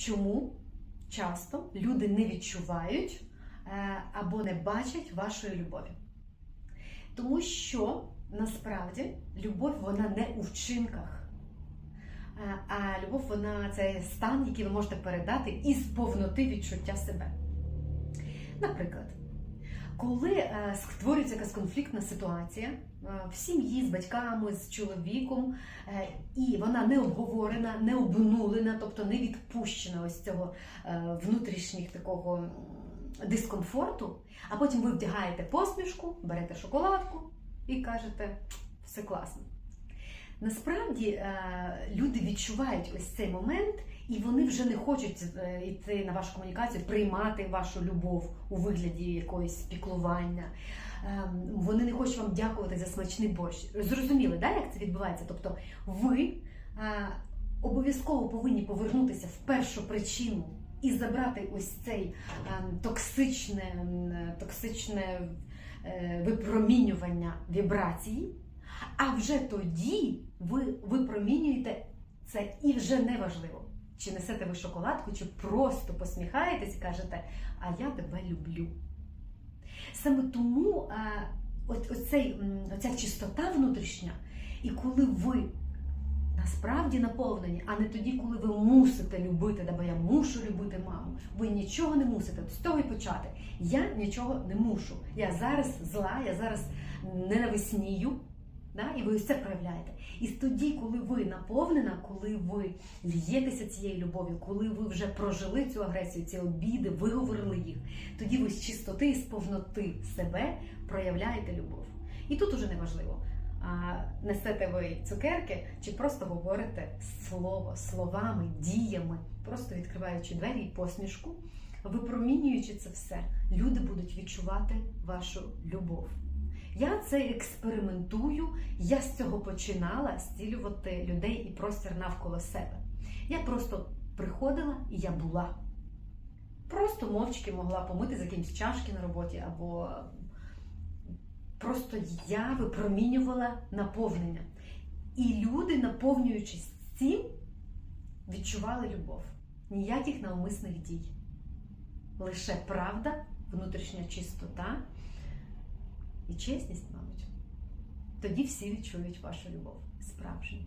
чому часто люди не відчувають е, або не бачать вашої любові. Тому що насправді любов вона не у вчинках. Е, А любов вона це стан, який ви можете передати із повноти відчуття себе. Наприклад, коли е, створюється якась конфліктна ситуація е, в сім'ї з батьками, з чоловіком, е, і вона не обговорена, не обнулена, тобто не відпущена ось цього внутрішніх такого дискомфорту, а потім ви вдягаєте посмішку, берете шоколадку і кажете все класно. Насправді е, люди відчувають ось цей момент, і вони вже не хочуть е, йти на вашу комунікацію, приймати вашу любов у вигляді якоїсь піклування. Ем, Вони не хочуть вам дякувати за смачний борщ. Зрозуміли, да, як це відбувається? Тобто ви е, обов'язково повинні повернутися в першу причину і забрати ось цей ем, токсичне, токсичне випромінювання вібрації. А вже тоді ви випромінюєте це і вже не важливо, чи несете ви шоколадку, чи просто посміхаєтесь і кажете, а я тебе люблю. Саме тому от, оцей, оця чистота внутрішня, і коли ви насправді наповнені, а не тоді, коли ви мусите любити, да, бо я мушу любити маму. Ви нічого не мусите. З того і почати. Я нічого не мушу. Я зараз зла, я зараз ненависнію. Да? І ви це проявляєте. І тоді, коли ви наповнена, коли ви л'єтеся цією любов'ю, коли ви вже прожили цю агресію, ці обіди, виговорили їх, тоді ви з чистоти і з повноти себе проявляєте любов. І тут уже не важливо, а несете ви цукерки чи просто говорите слово, словами, діями, просто відкриваючи двері і посмішку, випромінюючи це все, люди будуть відчувати вашу любов. Я це експериментую, я з цього починала зцілювати людей і простір навколо себе. Я просто приходила і я була. Просто мовчки могла помити за якимсь чашки на роботі, або просто я випромінювала наповнення. І люди, наповнюючись цим, відчували любов. Ніяких навмисних дій. Лише правда, внутрішня чистота і чесність, мабуть. Тоді всі відчують вашу любов справжню.